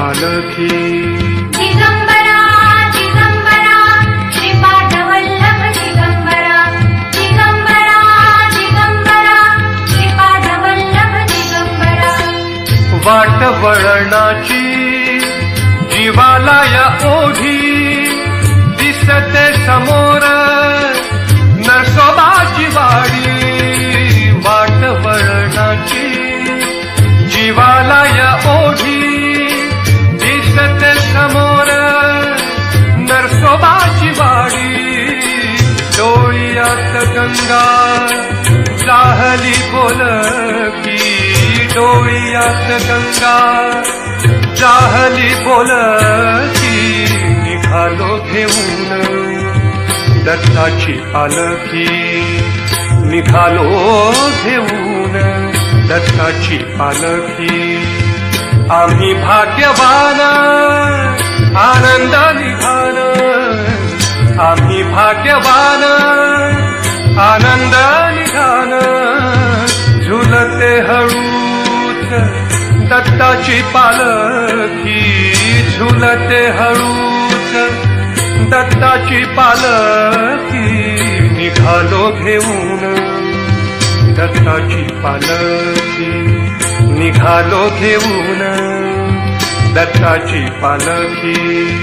पालखी. श्रीपाद वल्लभ श्रीपाद वल्लभ दिगंबरा वाट वळणाची जीवाला या ओढी. दिसते समोर गंगा जाहली बोलकी डोळ्यात गंगा. जाहली बोलकी निघालो घेऊन. दत्ताची पालखी निघालो घेऊन. दत्ताची पालखी आम्ही भाग्यवान आनंदा निघाल आम्ही भाग्यवान आनंद निधान झुलते हळूच. दत्ताची पालखी झुलते हळूच. दत्ताची पालखी निघालो घेऊन. दत्ताची पालखी निघालो घेऊन. दत्ताची पालखी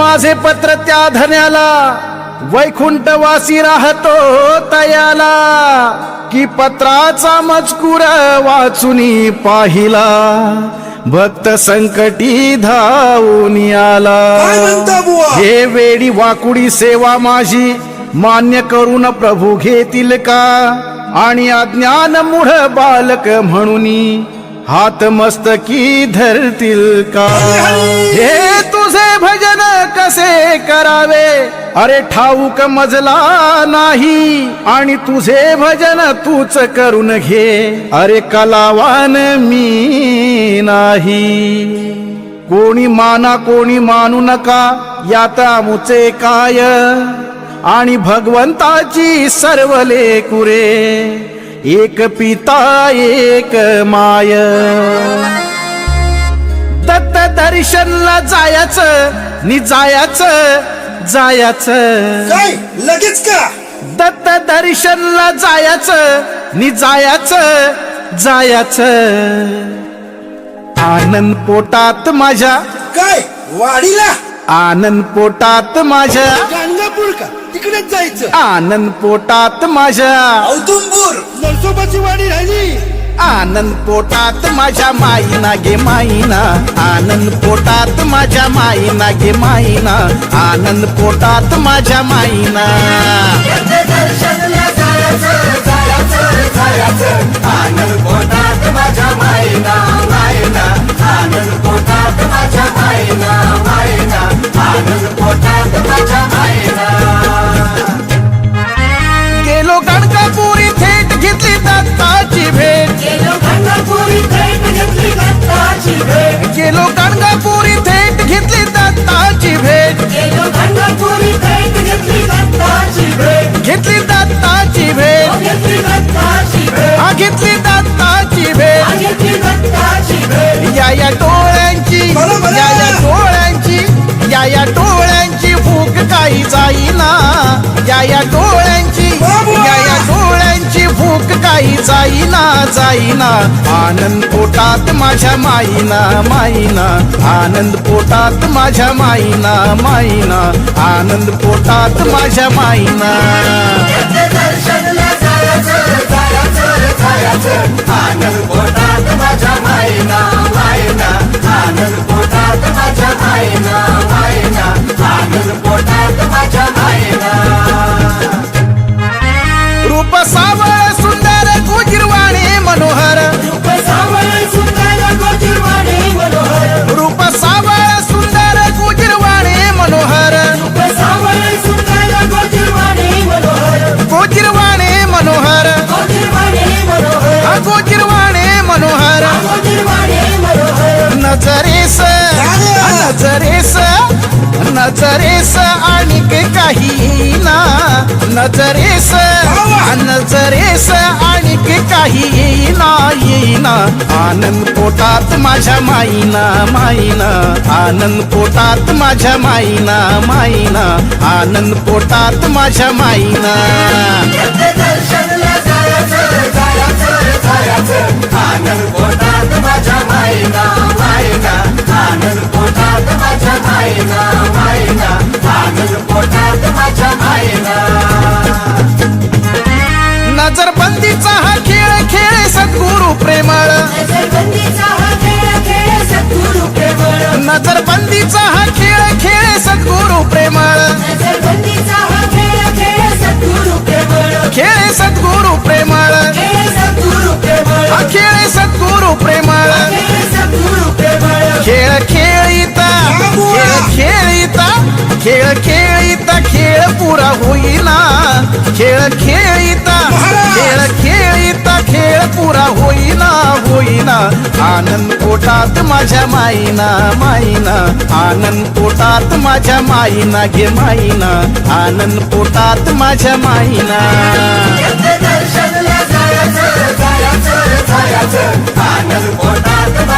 माझे पत्र त्या धन्याला वैकुंठवासी राहतो तयाला की पत्राचा मजकूर वाचुनी पाहिला भक्त संकटी धावून आला? हे वेडी वाकुडी सेवा माझी मान्य करून प्रभू घेतील का आणि अज्ञान मूढ बालक म्हणून हात मस्तकी धरतील का? हे तुझे भजन कसे करावे? अरे ठाऊक मजला नाही आणि तुझे भजन तूच करून घे. अरे कलावान मी नाही. कोणी माना कोणी मानू नका यात आमुचे काय? आणि भगवंताची सर्व लेकुरे. एक पिता एक माय. दत्त दर्शनला जायचं नि जायचं जायचं. काय? लगेच का? दत्त दर्शनला जायचं नि जायचं जायचं. आनंद पोटात माझ्या. काय? वाडीला आनंद पोटात माझ्या. गाणगापूर का तिकडेच जायचं. आनंद पोटात माझ्या. औदुंबूर नरसोबाची वाडी राहिली. आनंद पोटात माझ्या माईना गे माईना. आनंद पोटात माझ्या माईना गे माईना. आनंद पोटात माझ्या माईना. आनंद पोटात माझ्या माईना माईना. आनंद पोटात माझ्या माईना माईना. गेलो गणकापुरी थेट घेतली दत्ताची भेट. गेलो गंगापुरी थेट घेतली दत्ताची भेट. गेलो गणकापुरी थेट घेतली दत्ताची भेट. जाईना जाईना. आनंद पोटात माझ्या माईना माईना. आनंद पोटात माझ्या माईना माईना. आनंद पोटात माझ्या माईना. आनंद पोटात माझ्या माईना माईना. आनंद पोटात माझ्या माईना माईना. आनंद पोटात माझ्या माईना. रूप सावळ ಮನೋಹರ आनंद पोटात माझ्या माईना माईना. आनंद पोटात माझ्या माईना माईना. आनंद पोटात माझ्या माईना. आनंद पोटात माझ्या माईना माईना. आनंद पोटात माझ्या माईना माईना. आनंद पोटात माझ्या माईना. नजरबंदीचा हा प्रेमळ. नजरबंदीचा हा खेळ खेळ सद्गुरु प्रेमळ. खेळ सद्गुरु प्रेमळ. खेळ सद्गुरु प्रेमळ. खेळ खेळ खेळीता खेळ पुरा होईना. खेळ खेळीता खेळ खेळीता खेळ पुरा होईना होईना. आनंद पोटात माझ्या माईना माईना. आनंद पोटात माझ्या माईना घे माईना. आनंद पोटात माझ्या माईना. आनंद पोटात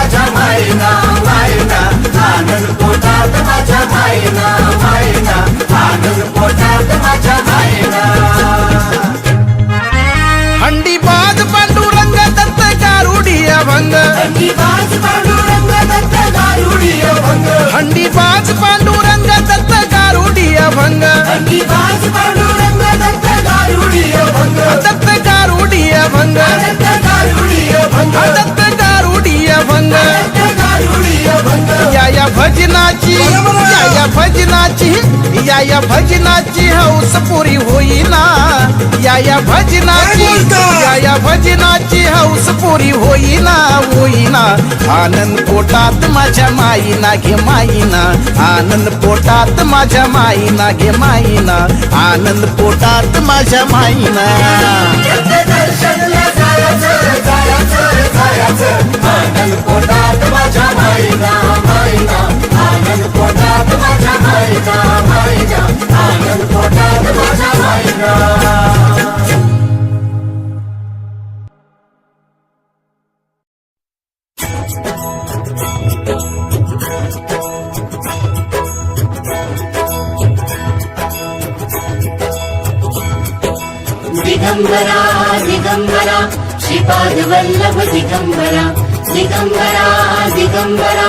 या या भजनाची हौस पुरी होईना. या या भजनाची? या या भजनाची हौस पुरी होईना होईना. आनंद पोटात माझ्या माईना घे माईना. आनंद पोटात माझ्या माईना घे माईना. आनंद पोटात माझ्या माईना. आनंद पोटात माझ्या माईना माईना. आनंद पोटात माझ्या माईना माईना आनंद पोटात माझ्या दिगंबरा श्रीपाद वल्लभ दिगंबरा दिगंबरा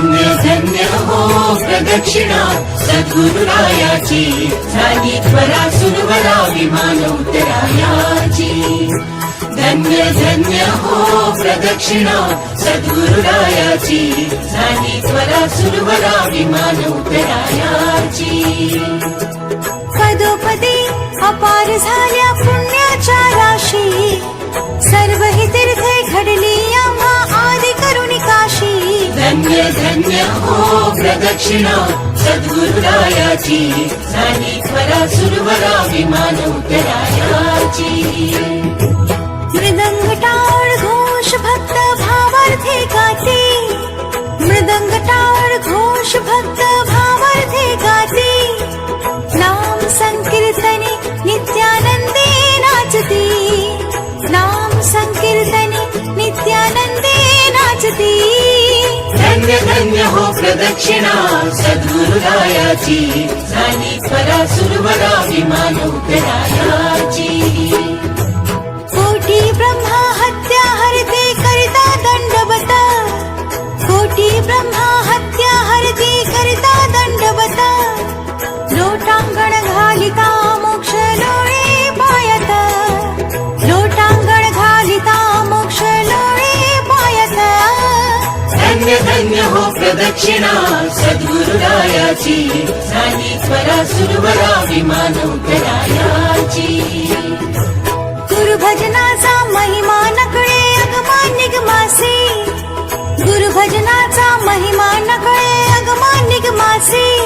धन्य धन्य हो प्रदक्षिणा. सद्गुरुरायाची झाली त्वरा सुरवरा विमान उतरायाची धन्य धन्य हो प्रदक्षिणा. सद्गुरुरायाची झाली त्वरा सुरवरा विमान उतरायाची पदोपदी अपार झाल्या पुण्याच्या राशी. सर्व ही तीर्थे घडली आम्हा आदि करुणिकाशी. धन्य प्रदक्षिणा। सद्गुरुरायाची झाली त्वरा सुरवरा विमान उतरायाची मृदंग टाळ घोष भक्त भावार्थे गाते मृदंग टाळ घोष भक्त धन्य प्रदक्षिणा सद्गुरुरायाची सुरवरा विमान उतरायाची कोटी ब्रह्मा हत्या हरते करिता दंडवत। कोटी ब्रह्मा प्रदक्षिणा सद्गुरुरायाची झाली स्वरा सुरवरा विमान उतरायाची गुरुभजनाचा महिमा नकळे अगमा निगमासी. गुरुभजनाचा महिमा नकळे अगमा निगमासी.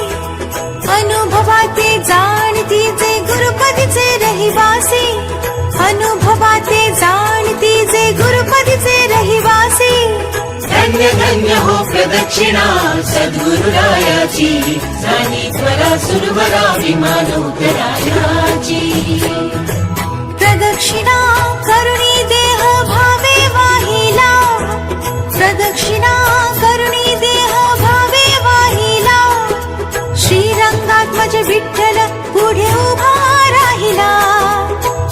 अनुभवाते धन्य धन्य हो प्रदक्षिणा सद्गुरुरायाची त्वरा सुरवरा विमान उतरायाची प्रदक्षिणा करुणी देह भावे वाहिला। प्रदक्षिणा करुणी देह भावे वाहिला। श्रीरंगात्मज विठ्ठल पुढे उभा राहिला।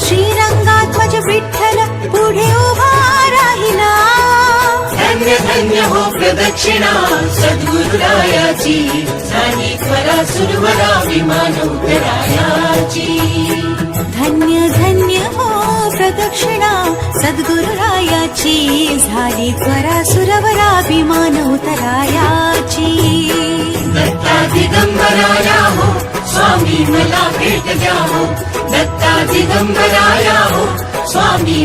श्रीरंगात्मज विठ्ठल राहिला धन्य हो प्रदक्षिणा सद्गुरुरायाची झाली त्वरा सुरवरा विमान उतरायाची धन्य धन्य हो प्रदक्षिणा सद्गुरुरायाची झाली त्वरा सुरवरा विमान उतरायाची दत्ता दिगंबराया हो स्वामी मला भेट द्या हो। दत्ता दिगंबराया हो स्वामी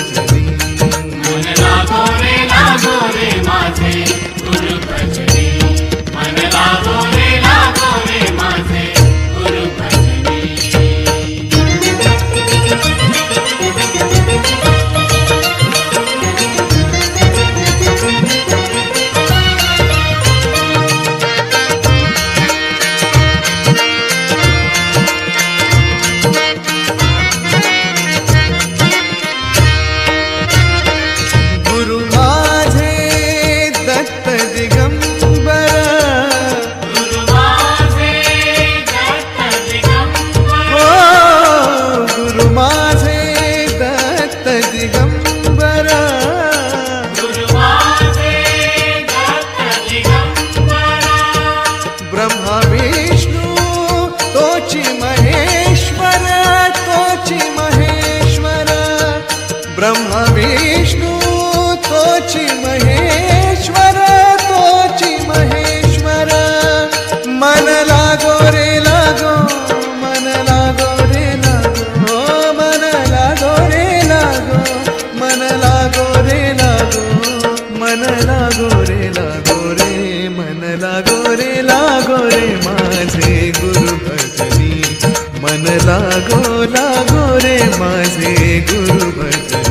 लागो रे लागो रे माझे गुरु भजनी मन लागो लागो रे माझे गुरु भजनी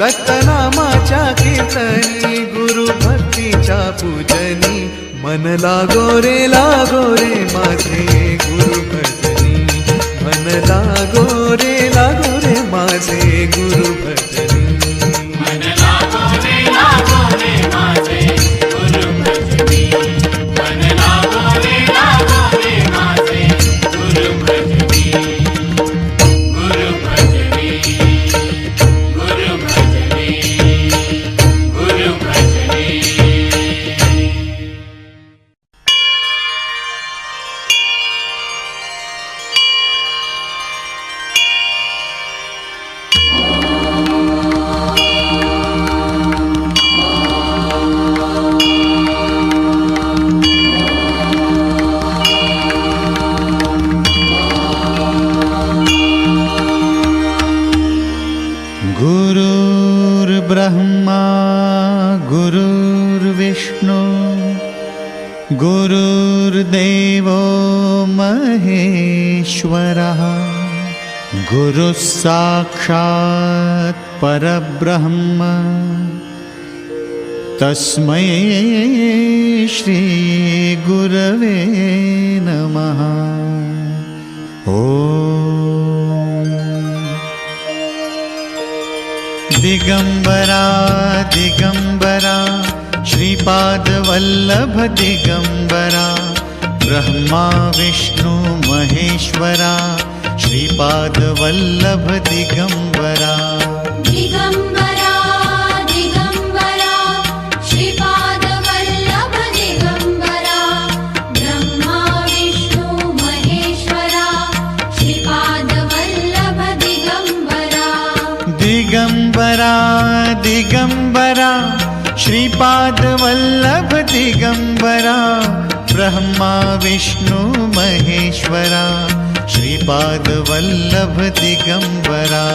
दत्तनामाच्या कीर्तनी गुरु भक्तीच्या पूजनी. मन लागोरे लागोरे माझे गुरु भजनी. मन लागोरे लागोरे माझे गुरु भजनी. गुरुर्ब्रह्मा गुरुर्विष्णु गुरुर्देवो महेश्वरः गुरुः साक्षात् परब्रह्म। तस्मै श्रीगुरवे नमः। ॐ दिगम्बरा दिगम्बरा श्रीपादवल्लभ दिगम्बरा ब्रह्मा विष्णु महेश्वरा श्रीपादवल्लभ दिगम्बरा दिगंबरा। रा दिगंबरा श्रीपाद श्रीपादवल्लभ दिगंबरा ब्रह्मा विष्णु महेश्वरा श्रीपादवल्लभ दिगंबरा।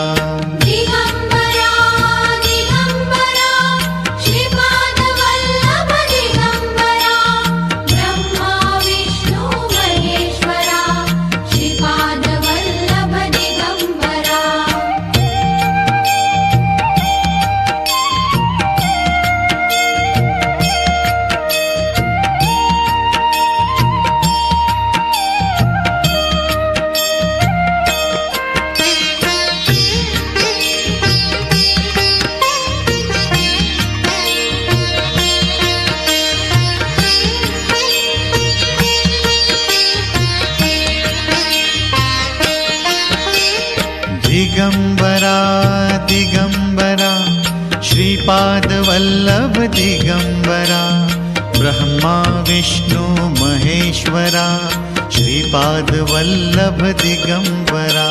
श्रीपादवल्लभ दिगम्बरा ब्रह्मा विष्णु महेश्वरा श्रीपादवल्लभ वल्लभ दिगम्बरा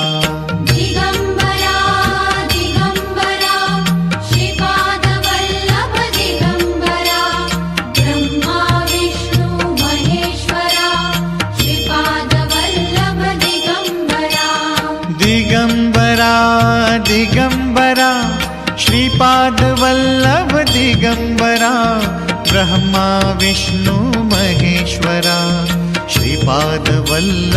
दिगम्बरा ब्रह्मा विष्णु महेश्वरा श्रीपादवल्लभ